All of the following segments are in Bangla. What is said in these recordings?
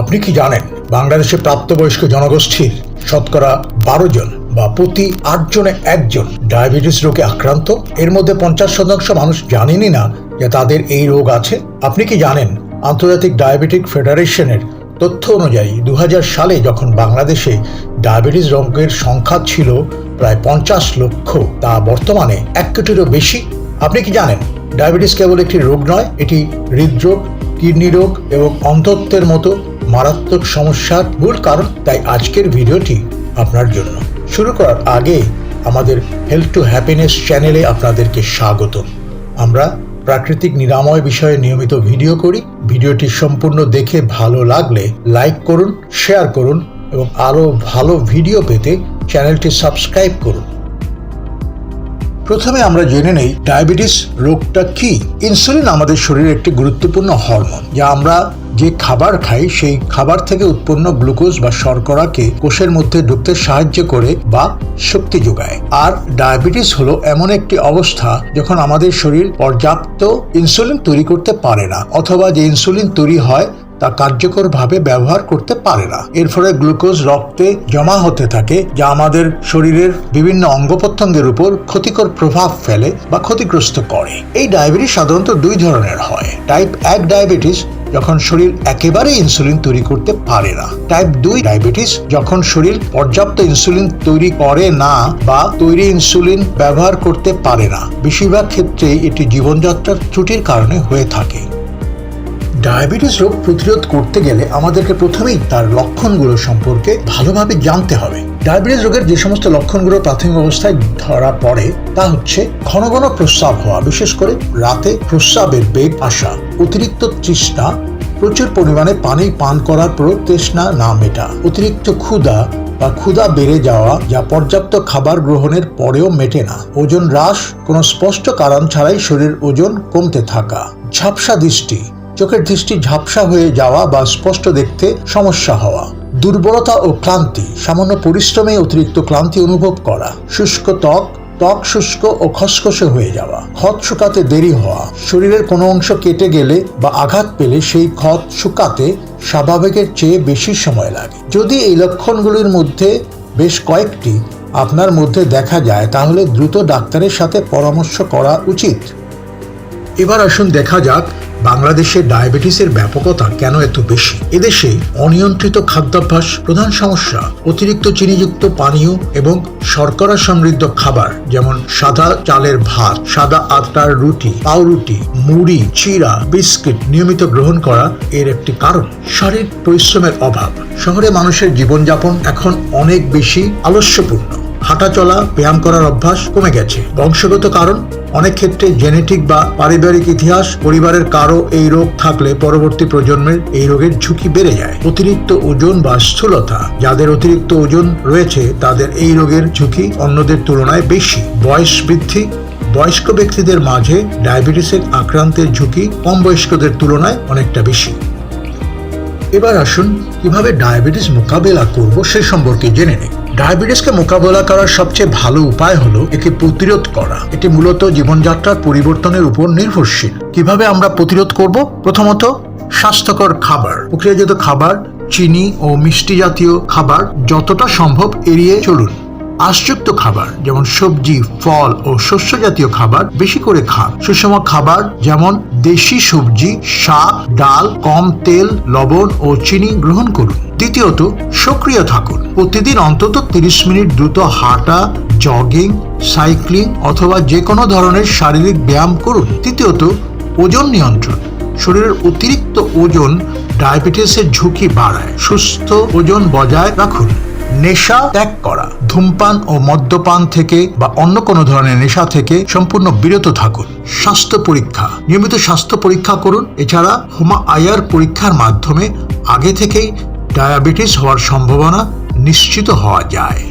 আপনি কি জানেন বাংলাদেশে প্রাপ্তবয়স্ক জনগোষ্ঠীর শতকরা বারো জন বা প্রতি আট জনে একজন ডায়াবেটিস রোগে আক্রান্ত? এর মধ্যে পঞ্চাশ শতাংশ মানুষ জানেনই না যে তাদের এই রোগ আছে। আপনি কি জানেন আন্তর্জাতিক ডায়াবেটিক ফেডারেশনের তথ্য অনুযায়ী দু হাজার সালে যখন বাংলাদেশে ডায়াবেটিস রোগের সংখ্যা ছিল প্রায় পঞ্চাশ লক্ষ, তা বর্তমানে এক কোটিরও বেশি। আপনি কি জানেন ডায়াবেটিস কেবল একটি রোগ নয়, এটি হৃদরোগ, কিডনি রোগ এবং অন্ধত্বের মতো মারাত্মক সমস্যার মূল কারণ তাই আজকের ভিডিওটি আপনার জন্য। শুরু করার আগে আমাদের হেলথ টু হ্যাপিনেস চ্যানেলে আপনাদেরকে স্বাগত আমরা প্রাকৃতিক নিরাময় বিষয়ে নিয়মিত ভিডিও করি। ভিডিওটি সম্পূর্ণ দেখে ভালো লাগলে লাইক করুন, শেয়ার করুন এবং আরও ভালো ভিডিও পেতে চ্যানেলটি সাবস্ক্রাইব করুন। প্রথমে আমরা জেনে নেই ডায়াবেটিস রোগটা কি। ইনসুলিন আমাদের শরীরের একটি গুরুত্বপূর্ণ হরমোন, যা আমরা যে খাবার খাই, সেই খাবার থেকে উৎপন্ন গ্লুকোজ বা শর্করাকে কোষের মধ্যে ঢুকতে সাহায্য করে বা শক্তি যোগায়। আর ডায়াবেটিস হলো এমন একটি অবস্থা যখন আমাদের শরীর পর্যাপ্ত ইনসুলিন তৈরি করতে পারে না, অথবা যে ইনসুলিন তৈরি হয় তা কার্যকরভাবে ব্যবহার করতে পারে না। এর ফলে গ্লুকোজ রক্তে জমা হতে থাকে, যা আমাদের শরীরের বিভিন্ন অঙ্গ প্রত্যঙ্গের উপর ক্ষতিকর প্রভাব ফেলে বা ক্ষতিগ্রস্ত করে। এই ডায়াবেটিস সাধারণত দুই ধরনের হয়। টাইপ এক ডায়াবেটিস, যখন শরীর একেবারে ইনসুলিন তৈরি করতে পারে না। টাইপ দুই ডায়াবেটিস, যখন শরীর পর্যাপ্ত ইনসুলিন তৈরি করে না বা তৈরি ইনসুলিন ব্যবহার করতে পারে না। বেশিরভাগ ক্ষেত্রে এটি জীবনযাত্রার ত্রুটির কারণে হয়ে থাকে। ডায়াবেটিস রোগ প্রতিরোধ করতে গেলে আমাদেরকে প্রথমেই তার লক্ষণগুলো সম্পর্কে ভালোভাবে জানতে হবে। ডায়াবেটিস রোগের যে সমস্ত লক্ষণগুলো প্রাথমিক অবস্থায় ধরা পড়ে তা হচ্ছে ঘন ঘন প্রস্রাব হওয়া, বিশেষ করে রাতে প্রস্রাবের বেগ আসা, অতিরিক্ত তৃষ্ণা, প্রচুর পরিমাণে পানি পান করার পরও তৃষ্ণা না মেটা, অতিরিক্ত ক্ষুধা বা ক্ষুধা বেড়ে যাওয়া যা পর্যাপ্ত খাবার গ্রহণের পরেও মেটে না। ওজন হ্রাস, কোনো স্পষ্ট কারণ ছাড়াই শরীর ওজন কমতে থাকা। ঝাপসা দৃষ্টি চোখের দৃষ্টি ঝাপসা হয়ে যাওয়া বা স্পষ্ট দেখতে সমস্যা হওয়া, দুর্বলতা ও ক্লান্তি, সামান্য পরিশ্রমে অতিরিক্ত ক্লান্তি অনুভব করা, শুষ্ক ত্বক ত্বক শুষ্ক ও খসখসে হয়ে যাওয়া, ক্ষত শুকাতে দেরি হওয়া, শরীরের কোনো অংশ কেটে গেলে বা আঘাত পেলে সেই ক্ষত শুকাতে স্বাভাবিকের চেয়ে বেশি সময় লাগে। যদি এই লক্ষণগুলির মধ্যে বেশ কয়েকটি আপনার মধ্যে দেখা যায়, তাহলে দ্রুত ডাক্তারের সাথে পরামর্শ করা উচিত। এবার আসুন দেখা যাক বাংলাদেশে ডায়াবেটিসের ব্যাপকতা কেন এত বেশি? এদেশে অনিয়ন্ত্রিত খাদ্যাভ্যাস, প্রধান সমস্যা, অতিরিক্ত চিনিযুক্ত পানীয় এবং শর্করা সমৃদ্ধ খাবার, যেমন সাদা চালের ভাত, সাদা আটার রুটি, পাউরুটি, মুড়ি চিরা বিস্কিট নিয়মিত গ্রহণ করা এর একটি কারণ। শারীরিক পরিশ্রমের অভাব। শহরে মানুষের জীবনযাপন এখন অনেক বেশি আলস্যপূর্ণ। হাঁটাচলা ব্যায়াম করার অভ্যাস কমে গেছে। বংশগত কারণ, অনেক ক্ষেত্রে জেনেটিক বা পারিবারিক ইতিহাস, পরিবারের কারও এই রোগ থাকলে পরবর্তী প্রজন্মের এই রোগের ঝুঁকি বেড়ে যায়। অতিরিক্ত ওজন বা স্থূলতা, যাদের অতিরিক্ত ওজন রয়েছে, তাদের এই রোগের ঝুঁকি অন্যদের তুলনায় বেশি। বয়স বৃদ্ধি, বয়স্ক ব্যক্তিদের মাঝে ডায়াবেটিসের আক্রান্তের ঝুঁকি কম বয়স্কদের তুলনায় অনেকটা বেশি। এবার আসুন, কীভাবে ডায়াবেটিস মোকাবেলা করব সে সম্পর্কে জেনে নিই। ডায়াবেটিসকে মোকাবেলা করার সবচেয়ে ভালো উপায় হলো একে প্রতিরোধ করা। এটি মূলত জীবনযাত্রার পরিবর্তনের উপর নির্ভরশীল। কীভাবে আমরা প্রতিরোধ করব? প্রথমত, স্বাস্থ্যকর খাবার। প্রক্রিয়াজাত খাবার, চিনি ও মিষ্টি জাতীয় খাবার যতটা সম্ভব এড়িয়ে চলুন। আঁশযুক্ত খাবার, যেমন সবজি, ফল ও শস্য জাতীয় খাবার বেশি করে খান। সুষম খাবার যেমন দেশি সবজি, শাক, ডাল, কম তেল, লবণ ও চিনি গ্রহণ করুন। দ্বিতীয়ত, সক্রিয় থাকুন। প্রতিদিন অন্তত তিরিশ মিনিট দ্রুত হাঁটা, জগিং, সাইক্লিং অথবা যে কোনো ধরনের শারীরিক ব্যায়াম করুন। তৃতীয়ত, ওজন নিয়ন্ত্রণ। শরীরের অতিরিক্ত ওজন ডায়াবেটিসের ঝুঁকি বাড়ায়। সুস্থ ওজন বজায় রাখুন। নেশা ত্যাগ করা। ধূমপান ও মদ্যপান থেকে বা অন্য কোনো ধরনের নেশা থেকে সম্পূর্ণ বিরত থাকুন। স্বাস্থ্য পরীক্ষা। নিয়মিত স্বাস্থ্য পরীক্ষা করুন। এছাড়া হোমা আয়ার পরীক্ষার মাধ্যমে আগে থেকেই ডায়াবেটিস হওয়ার সম্ভাবনা নিশ্চিত হওয়া যায়।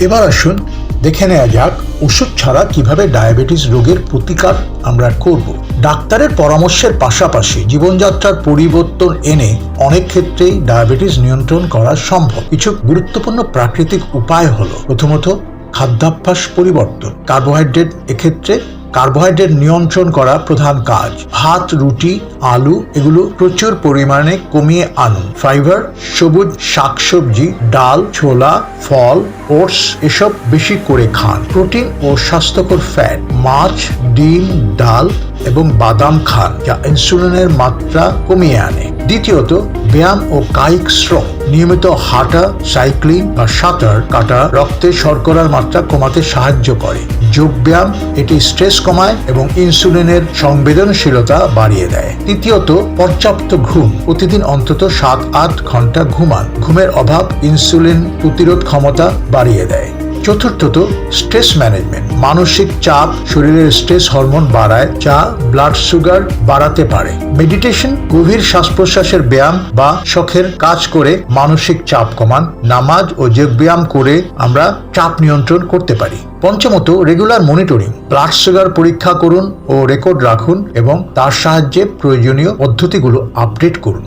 এবার আসুন দেখে নেওয়া যাক ওষুধ ছাড়া কীভাবে ডায়াবেটিস রোগের প্রতিকার আমরা করব। ডাক্তারের পরামর্শের পাশাপাশি জীবনযাত্রার পরিবর্তন এনে অনেক ক্ষেত্রেই ডায়াবেটিস নিয়ন্ত্রণ করা সম্ভব। কিছু গুরুত্বপূর্ণ প্রাকৃতিক উপায় হলো প্রথমত খাদ্যাভ্যাস পরিবর্তন। কার্বোহাইড্রেট এক্ষেত্রে কার্বোহাইড্রেট নিয়ন্ত্রণ করা প্রধান কাজ। ভাত, রুটি, আলু এগুলো প্রচুর পরিমাণে কমিয়ে আনুন। ফাইবার, সবুজ শাকসবজি, ডাল, ছোলা, ফল, ওটস এসব বেশি করে খান। প্রোটিন ও স্বাস্থ্যকর ফ্যাট, মাছ, ডিম, ডাল এবং বাদাম খান, যা ইনসুলিনের মাত্রা কমিয়ে আনে। দ্বিতীয়ত, ব্যায়াম ও কায়িক শ্রম। নিয়মিত হাঁটা, সাইক্লিং বা সাঁতার কাটা রক্তে শর্করার মাত্রা কমাতে সাহায্য করে। যোগব্যায়াম, এটি স্ট্রেস কমায় এবং ইনসুলিনের সংবেদনশীলতা বাড়িয়ে দেয়। তৃতীয়ত, পর্যাপ্ত ঘুম। প্রতিদিন অন্তত সাত আট ঘণ্টা ঘুমান। ঘুমের অভাব ইনসুলিন প্রতিরোধ ক্ষমতা বাড়িয়ে দেয়। চতুর্থত স্ট্রেস ম্যানেজমেন্ট। মানসিক চাপ শরীরের স্ট্রেস হরমোন বাড়ায়, যা ব্লাড সুগার বাড়াতে পারে। মেডিটেশন গভীর শ্বাস প্রশ্বাসের ব্যায়াম বা শখের কাজ করে মানসিক চাপ কমান। নামাজ ও যোগ ব্যায়াম করে আমরা চাপ নিয়ন্ত্রণ করতে পারি। পঞ্চমত রেগুলার মনিটরিং ব্লাড সুগার পরীক্ষা করুন ও রেকর্ড রাখুন এবং তার সাহায্যে প্রয়োজনীয় পদ্ধতিগুলো আপডেট করুন।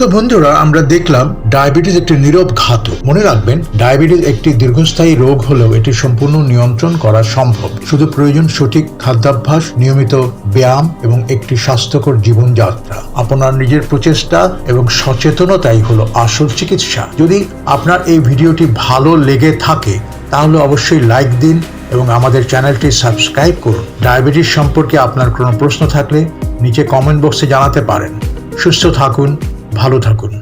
তো বন্ধুরা, আমরা দেখলাম ডায়াবেটিস একটি নীরব ঘাতক মনে রাখবেন, ডায়াবেটিস একটি দীর্ঘস্থায়ী রোগ হলেও এটি সম্পূর্ণ নিয়ন্ত্রণ করা সম্ভব। শুধু প্রয়োজন সঠিক খাদ্যাভ্যাস, নিয়মিত ব্যায়াম এবং একটি স্বাস্থ্যকর জীবনযাত্রা। আপনার নিজের প্রচেষ্টা এবং সচেতনতাই হলো আসল চিকিৎসা। যদি আপনার এই ভিডিওটি ভালো লেগে থাকে, তাহলে অবশ্যই লাইক দিন এবং আমাদের চ্যানেলটি সাবস্ক্রাইব করুন। ডায়াবেটিস সম্পর্কে আপনার কোনো প্রশ্ন থাকলে নিচে কমেন্ট বক্সে জানাতে পারেন। সুস্থ থাকুন ভালো থাকুন।